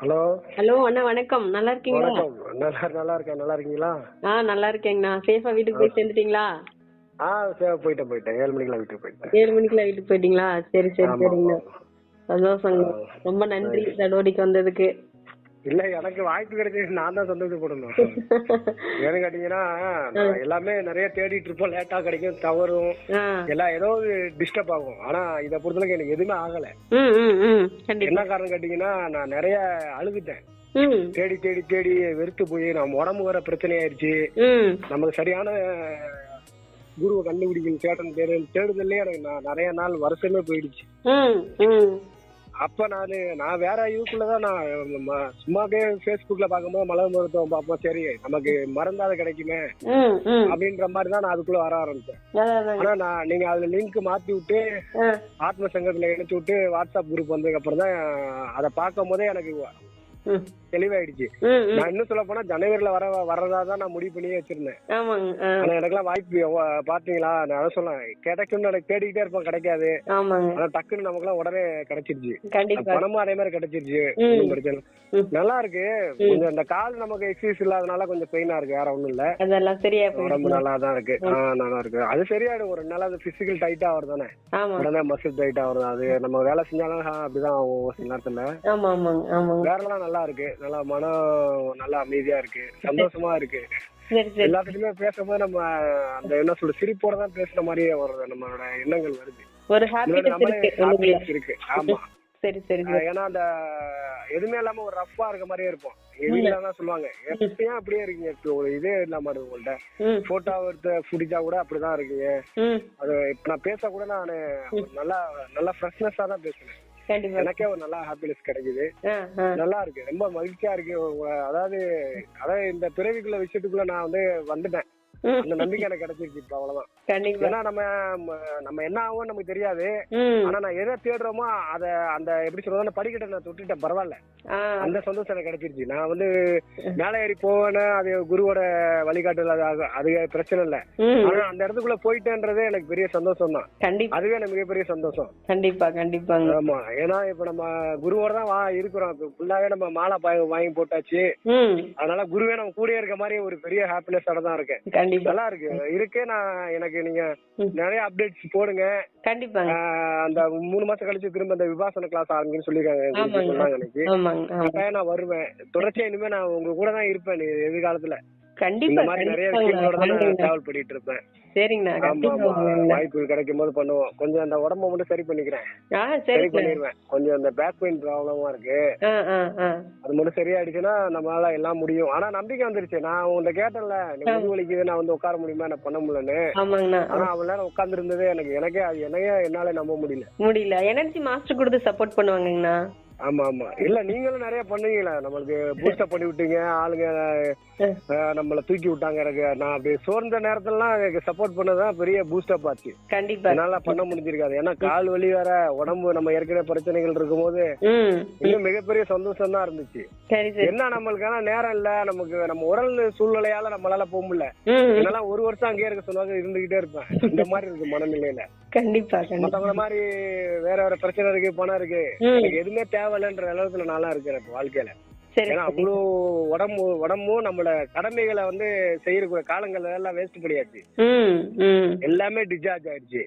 Hello. Hello அண்ணா வணக்கம். நல்லா இருக்கீங்களா? நல்லா நல்லா இருக்கேன். நல்லா இருக்கீங்களா? ஆ நல்லா இருக்கேங்கண்ணா. சேஃபா வீட்டுக்கு போய் சேர்ந்துட்டீங்களா? ஆ சரி போயிட்டேன் போயிட்டேன். ஏழு மணிக்கெல்லாம் வீட்டுக்கு போயிட்டேன். ஏழு மணிக்கெல்லாம் வீட்டுக்கு போயிட்டீங்களா? சரி சரி சரிங்கண்ணா. சந்தோஷங்க. ரொம்ப நன்றி தடோடிக்கு வந்ததுக்கு. இல்ல எனக்கு வாய்ப்பு கிடைச்சது நான் தான் சந்தோஷப்படணும். ஏன்னு கேட்டீங்கன்னா எல்லாமே நிறைய தேடிட்டு இருப்போம். லேட்டா கிடைக்கும் தவறும். எல்லாம் ஏதோ டிஸ்டர்ப் ஆகும். ஆனா இதை பொறுத்தளவுக்கு எனக்கு எதுவுமே ஆகல. என்ன காரணம் கேட்டீங்கன்னா நான் நிறைய அழுதுட்டேன். ம். தேடி தேடி தேடி வெறுத்து போய் நம்ம உடம்பு வர பிரச்சனை ஆயிடுச்சு ம். நமக்கு சரியான குருவை கண்டுபிடிக்கணும் தேடன் தேடு தேடுதல்லே எனக்கு நிறைய நாள் வருஷமே போயிடுச்சு. அப்ப நானு நான் வேற இதுக்குள்ளதான் நான் சும்மாவே ஃபேஸ்புக்ல பார்க்கும்போது மலர் மருத்துவம் பார்ப்போம் சரி நமக்கு மறந்தாத கிடைக்குமே அப்படின்ற மாதிரி தான் நான் அதுக்குள்ள வர ஆரம்பிச்சேன். ஆனா நான் நீங்க அதுல லிங்க் மாத்தி விட்டு ஆத்ம சங்கத்துல இணைச்சு விட்டு வாட்ஸ்அப் குரூப் வந்ததுக்கு அப்புறம் தான் அதை பார்க்கும் போதே எனக்கு தெளிவாயிடுச்சு. நான் இன்னும் சொல்ல போனா ஜனவரில வர வரதா தான் நான் முடிவு பண்ணியே வச்சிருந்தேன். ஆனா எனக்கெல்லாம் வாய்ப்பு பாத்தீங்களா? நான் கிடைக்கும்னு எனக்கு தேடிக்கிட்டே இருப்போம் கிடைக்காது. ஆனா டக்குன்னு நமக்குலாம் உடனே கிடைச்சிருச்சு. பணமும் அதே மாதிரி கிடைச்சிருச்சு. பிரச்சனை. நல்லா இருக்கு கொஞ்சம் இந்த கால் நமக்கு எக்ஸசைஸ் இல்லாதனால கொஞ்சம் பெயினா இருக்கு. வேற ஒண்ணும் இல்ல. அதெல்லாம் சரியா உடம்பு நல்லா தான் இருக்கு ஆ, நல்லா இருக்கு அது சரியாயிடும். ஒரு நாள் அது பிசிக்கல் டைட்டா ஆகுறது தானே. உடனே மசில் டைட்டா வருது அது நம்ம வேலை செஞ்சாலும் அப்படிதான் ஆகும் சில நேரத்துல. வேற எல்லாம் நல்லா இருக்கு நல்லா மனம் நல்லா அமைதியா இருக்கு. சந்தோஷமா இருக்கு. எல்லாத்துக்குமே பேசும்போது நம்ம அந்த என்ன சொல்ற சிரிப்போட தான் பேசுன மாதிரியே வருது நம்மளோட எண்ணங்கள் வருது. ஒரு ஹாப்பினஸ் இருக்கு ஆமா. சரி சரி ஏன்னா அந்த எதுவுமே இல்லாம ஒரு ரஃப்பா இருக்க மாதிரியே இருப்போம். எங்க வீட்டுல தான் சொல்லுவாங்க எப்பயும் அப்படியே இருக்கீங்க? ஒரு இதே இல்லாம இருக்கு உங்கள்ட்ட. போட்டோ எடுத்து பிடிச்சா கூட அப்படிதான் இருக்கீங்க. அது இப்ப நான் பேச கூட நான் நல்லா நல்லா ஃப்ரெஷ்னஸா தான் பேசுறேன் கண்டிப்பா எனக்கே ஒரு நல்ல ஹாப்பினஸ் கிடைக்குது. நல்லா இருக்கு. ரொம்ப மகிழ்ச்சியா இருக்கு. அதாவது அதாவது இந்த பிறவிக்குள்ள விஷயத்துக்குள்ள நான் வந்து வந்துட்டேன். ம் அந்த நம்பிக்கை எனக்கு கிடைச்சிருச்சு இப்ப அவ்வளவுதான். கண்டிப்பா. ஏன்னா நம்ம நம்ம என்ன ஆகும் நமக்கு தெரியாது. ஆனா நான் எதை தேடுறோமோ அத அந்த எப்படி சொல்றது படிக்கட்டை நான் தொட்டுட்டேன் பரவாயில்ல. அந்த சந்தோஷம் எனக்கு கிடைச்சிருச்சு. நான் வந்து மேலே ஏறி போவேன்னு அது குருவோட வழிகாட்டுதல் அது. அது பிரச்சனை இல்ல. ஆனா அந்த இடத்துக்குள்ள போயிட்டேன்றதே எனக்கு பெரிய சந்தோஷம் தான் கண்டிப்பா. அதுவே எனக்கு மிகப்பெரிய சந்தோஷம். கண்டிப்பா கண்டிப்பாங்க. ஆமா. ஏன்னா இப்ப நம்ம குருவோட தான் வா இருக்கிறோம். இப்ப ஃபுல்லாவே நம்ம மாலை வாங்கி போட்டாச்சு. அதனால குருவே நம்ம கூடயே இருக்க மாதிரி ஒரு பெரிய ஹாப்பினஸோட தான் இருக்கேன். கண்டிப்பா. நல்லா இருக்கு. இருக்கே நான் எனக்கு நீங்க. நிறைய அப்டேட்ஸ் போடுங்க. கண்டிப்பாங்க ஆஹ் அந்த மூணு மாசம் கழிச்சு திரும்ப இந்த விபாசன கிளாஸ் ஆரம்பிக்குன்னு சொல்லிருக்காங்க சொன்னாங்க எனக்கு. நான் வருவேன். தொடர்ச்சியா இனிமே நான் உங்க கூட தான் இருப்பேன். நீ எதிர்காலத்துல. கண்டிப்பா நிறைய விஷயங்களோட நான். டிராவல் பண்ணிட்டு இருப்பேன் சரிங்கண்ணா. வாய்ப்பு கிடைக்கும் போது பண்ணுவோம். கொஞ்சம் அந்த உடம்ப மட்டும் சரி பண்ணிக்கிறேன். சரி பண்ணிடுவேன். கொஞ்சம் அந்த பேக் பெயின் ப்ராப்ளமா இருக்கு. அது மட்டும் சரியாயிடுச்சுன்னா நம்மளால எல்லாம் முடியும். ஆனா நம்பிக்கை வந்துருச்சு. நான் உங்கள்ட்ட கேட்டேன்ல நீ முது வலிக்குது நான் வந்து உட்கார முடியுமா? என்ன பண்ண முடியலன்னு. ஆனா அவள் நேரம் உட்கார்ந்து இருந்ததே எனக்கு எனக்கே அது என்னையே என்னால நம்ப முடியல. முடியல. எனர்ஜி மாஸ்டர் கொடுத்து சப்போர்ட் பண்ணுவாங்கங்கண்ணா. ஆமா ஆமா. இல்ல நீங்களும் நிறைய பண்ணுவீங்களே. நம்மளுக்கு பூஸ்டப் பண்ணி விட்டீங்க ஆளுங்க நம்மள தூக்கி விட்டாங்க எனக்கு நான் அப்படி சோர்ந்த நேரத்துலலாம் எனக்கு சப்போர்ட் பண்ணதான் பெரிய பூஸ்டப் ஆச்சு. கண்டிப்பா. என்னால பண்ண முடிஞ்சிருக்காது. ஏன்னா கால் வலி வேற உடம்பு நம்ம ஏற்கனவே பிரச்சனைகள் இருக்கும்போது ம். இன்னும் மிகப்பெரிய சந்தோஷம் தான் இருந்துச்சு என்ன நம்மளுக்கான நேரம் இல்ல நமக்கு நம்ம உடல் சூழ்நிலையால நம்மளால போக முடியல. என்னால ஒரு வருஷம் அங்கேயே இருக்க சொன்னாங்க இருந்துகிட்டே இருப்பேன். இந்த மாதிரி இருக்கு மனநிலையில. கண்டிப்பா மத்தவங்கள மாதிரி வேற வேற பிரச்சனை இருக்கு பணம் இருக்கு. எனக்கு எதுவுமே தேவையில்லைன்ற அளவுக்கு நான்லாம் இருக்கிறேன் வாழ்க்கையில. ஏன்னா அவ்வளோ உடம்பு உடம்பும் நம்மளோட கடமைகளை வந்து செய்யற காலங்கள் எல்லாம் வேஸ்ட் பண்ணியாச்சு. எல்லாமே டிஸ்சார்ஜ் ஆயிடுச்சு.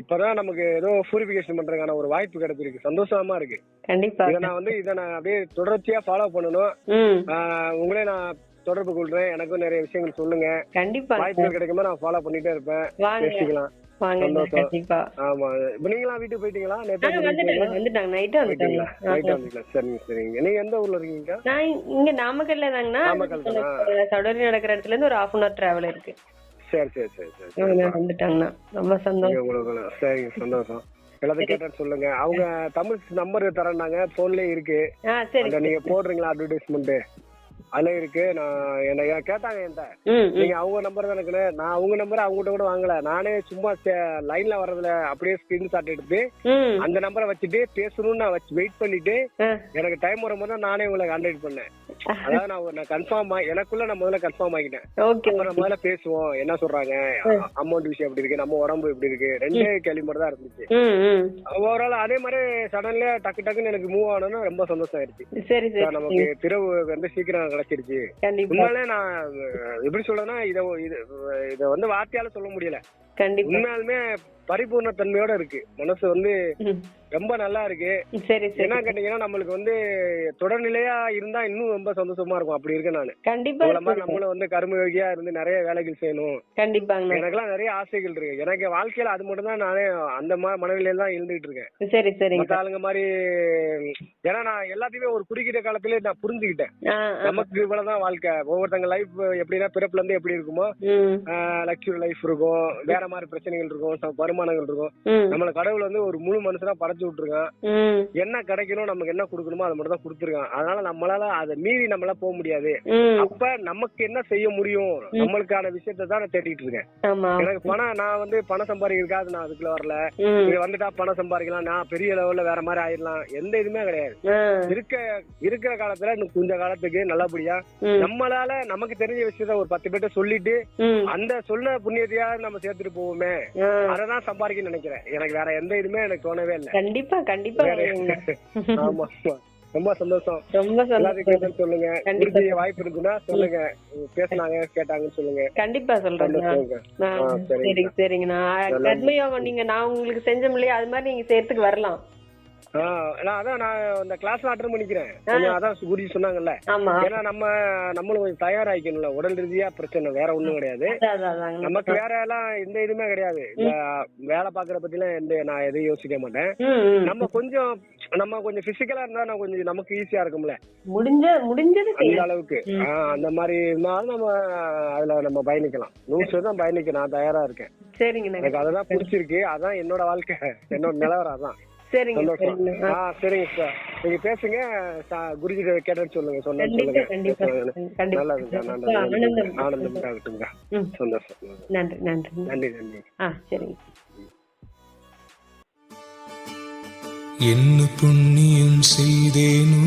இப்பதான் நமக்கு ஏதோ பூரிபிகேஷன் பண்றதுக்கான ஒரு வாய்ப்பு கிடைச்சிருக்கு. சந்தோஷமா இருக்கு. கண்டிப்பா. இதை நான் வந்து இதை நான் அப்படியே தொடர்ச்சியா ஃபாலோ பண்ணணும். உங்களே நான் தொடர்பு கொள்றேன். எனக்கும் நிறைய விஷயங்கள் சொல்லுங்க. கண்டிப்பா வாய்ப்புகள் கிடைக்குமா நான் ஃபாலோ பண்ணிட்டே இருப்பேன். வாங்க. பேசிக்கலாம். கண்டிப்பா. ஆமா. இப்ப நீங்களாம் வீட்டுக்கு போயிட்டீங்களா? வந்துட்டாங்க நைட்டு வந்துட்டாங்க நைட்டு வந்துங்களா சரிங்க சரிங்க. நீங்க எந்த ஊர்ல இருக்கீங்க? நான் இங்க நாமக்கல்ல தாங்கண்ணா? சடோரி நடக்கிற இடத்துல இருந்து ஒரு ஹாஃப் அன் ஹவர் டிராவல் இருக்கு. சரி சரி சரி சரி வந்துட்டாங்கண்ணா. ரொம்ப சந்தோஷம். சரிங்க சந்தோஷம். எல்லாத்தையும் கேட்டேன்னு சொல்லுங்க. அவங்க தமிழ் நம்பர் தரேன்னாங்க. போன்லயே இருக்கு. நீங்க போடுறீங்களா அட்வர்டைஸ்மெண்ட் அதுல இருக்கு. நான் என்ன கேட்டாங்க என்கிட்ட. நீங்க அவங்க நம்பர் தான் நான் அவங்க நம்பர் அவங்ககிட்ட கூட வாங்கல. நானே சும்மா லைன்ல வர்றதுல அப்படியே ஸ்கிரீன் ஷாட் எடுத்து அந்த நம்பரை வச்சுட்டு பேசணும்னு நான் வச்சு வெயிட் பண்ணிட்டு. எனக்கு டைம் வரும்போது நானே உங்களை கான்டாக்ட் பண்ணேன். அதாவது நான் நான் கன்ஃபார்ம் எனக்குள்ள நான் முதல்ல கன்ஃபார்ம் ஆகிட்டேன். அப்புறம் முதல்ல பேசுவோம். என்ன சொல்றாங்க? அமௌண்ட் விஷயம் எப்படி இருக்கு? நம்ம உடம்பு எப்படி இருக்கு? ரெண்டே கேள்வி மட்டும் தான் இருந்துச்சு. ஓவரால் அதே மாதிரி சடன்ல டக்கு டக்குன்னு எனக்கு மூவ் ஆனோன்னு ரொம்ப சந்தோஷம் சரி நமக்கு திரவு வந்து சீக்கிரம் கிடைச்சிருச்சு உண்மையிலே நான் எப்படி சொல்றேன்னா இத இது இத வந்து வார்த்தையால சொல்ல முடியல. கண்டிப்பா. உண்மையாலுமே பரிபூர்ண தன்மையோட இருக்கு. மனசு வந்து. ரொம்ப நல்லா இருக்கு. சரி சரி. என்ன கேட்டீங்கன்னா நம்மளுக்கு வந்து தொடர்நிலையா இருந்தா இன்னும் ரொம்ப சந்தோஷமா இருக்கும். அப்படி இருக்கேன் நானு. கண்டிப்பா. நம்மளும் வந்து கர்மயோகியா இருந்து நிறைய வேலைகள் செய்யணும். கண்டிப்பாங்க எனக்கெல்லாம் நிறைய ஆசைகள் இருக்கு. எனக்கு வாழ்க்கையில அது மட்டும் தான் நானே அந்த மாதிரி மனநிலையில தான் இருந்துகிட்டு இருக்கேன். சரி மத்த ஆளுங்க மாதிரி ஏன்னா நான் எல்லாத்தையுமே ஒரு குறுகிட்ட காலத்திலே நான் புரிஞ்சுக்கிட்டேன். நமக்கு இவ்வளவுதான் வாழ்க்கை. ஒவ்வொருத்தங்க லைஃப் எப்படின்னா பிறப்புல இருந்து எப்படி இருக்குமோ லக்ஸுரி லைஃப் இருக்கும். வேற மாதிரி பிரச்சனைகள் இருக்கும். ச- வருமானங்கள் இருக்கும். நம்மள கடவுள் வந்து ஒரு முழு மனுஷனா படைச்சு விட்டுருக்கான். என்ன கிடைக்கணும் நமக்கு என்ன கொடுக்கணுமோ அதை மட்டும் தான் கொடுத்துருக்கான். அதனால நம்மளால அதை மீறி நம்மளால போக முடியாது. அப்ப நமக்கு என்ன செய்ய முடியும்? நம்மளுக்கான விஷயத்தை தான் நான் தேடிட்டு இருக்கேன். எனக்கு பணம் நான் வந்து பணம் சம்பாதிக்கிறதுக்காக நான் அதுக்குள்ள வரல. இது வந்துட்டா பணம் சம்பாதிக்கலாம். நான் பெரிய லெவல்ல வேற மாதிரி ஆயிடலாம். எந்த இதுவுமே கிடையாது. இருக்க இருக்கிற காலத்துல இன்னும் கொஞ்ச காலத்துக்கு நல்லபடியா நம்மளால நமக்கு தெரிஞ்ச விஷயத்த ஒரு பத்து பேர்ட்ட சொல்லிட்டு அந்த சொன்ன புண்ணியத்தையா நம்ம சேர்த்துட்டு போவோமே. ஆ. சம்பாதிக்க நினைக்கிறேன். எனக்கு வேற எந்த இதுமே எனக்கு தோணவே இல்லை. கண்டிப்பா கண்டிப்பா. ஆமா ஆமா. ரொம்ப சந்தோஷம். ரொம்ப சந்தோஷம். சொல்லுங்க. கண்டிப்பா. வாய்ப்பு இருக்குன்னா சொல்லுங்க. பேசுனாங்க கேட்டாங்கன்னு சொல்லுங்க. கண்டிப்பா ஆ, சரிங்க. சரிங்க கர்மயோகம் நீங்க நான் உங்களுக்கு செஞ்சோம் இல்லையா அது மாதிரி நீங்க செய்யறதுக்கு வரலாம். நான் அதான் நான் இந்த கிளாஸ் அட்டன் பண்ணிக்கிறேன். அதான் குருஜி சொன்னாங்கல்ல. ஏன்னா நம்ம நம்மளும் கொஞ்சம் தயாராகிக்கணும்ல. உடல் ரீதியா பிரச்சனை வேற ஒண்ணும் கிடையாது. நமக்கு வேற எல்லாம் எந்த இதுவுமே கிடையாது. இந்த வேலை பாக்குற பத்தி எல்லாம் எந்த நான் எதையும் யோசிக்க மாட்டேன். நம்ம கொஞ்சம் நம்ம கொஞ்சம் பிசிக்கலா இருந்தா நான் கொஞ்சம் நமக்கு ஈஸியா இருக்கும்ல. முடிஞ்ச முடிஞ்சது அந்த. அளவுக்கு. அந்த மாதிரி இருந்தாலும் நம்ம அதுல நம்ம பயணிக்கலாம். நூறு தான் பயணிக்க நான் தயாரா இருக்கேன். சரிங்கண்ணா எனக்கு அதெல்லாம் பிடிச்சிருக்கு. அதான் என்னோட வாழ்க்கை. என்னோட நிலவரம் அதான். சரிங்க ஆ. சரிங்க சார் நீங்க பேசுங்க குருஜி கேட்டேன்னு சொல்லுங்க கண்டிப்பா சொல்லுங்க. கண்டிப்பா. கண்டிப்பா. நல்லதுங்க நல்லது ஆனந்தம். ஆகட்டுங்க ம். சந்தோஷம். நன்றி நன்றி. நன்றி நன்றி. ஆ சரிங்க. என்ன புண்ணியம் செய்தேனோ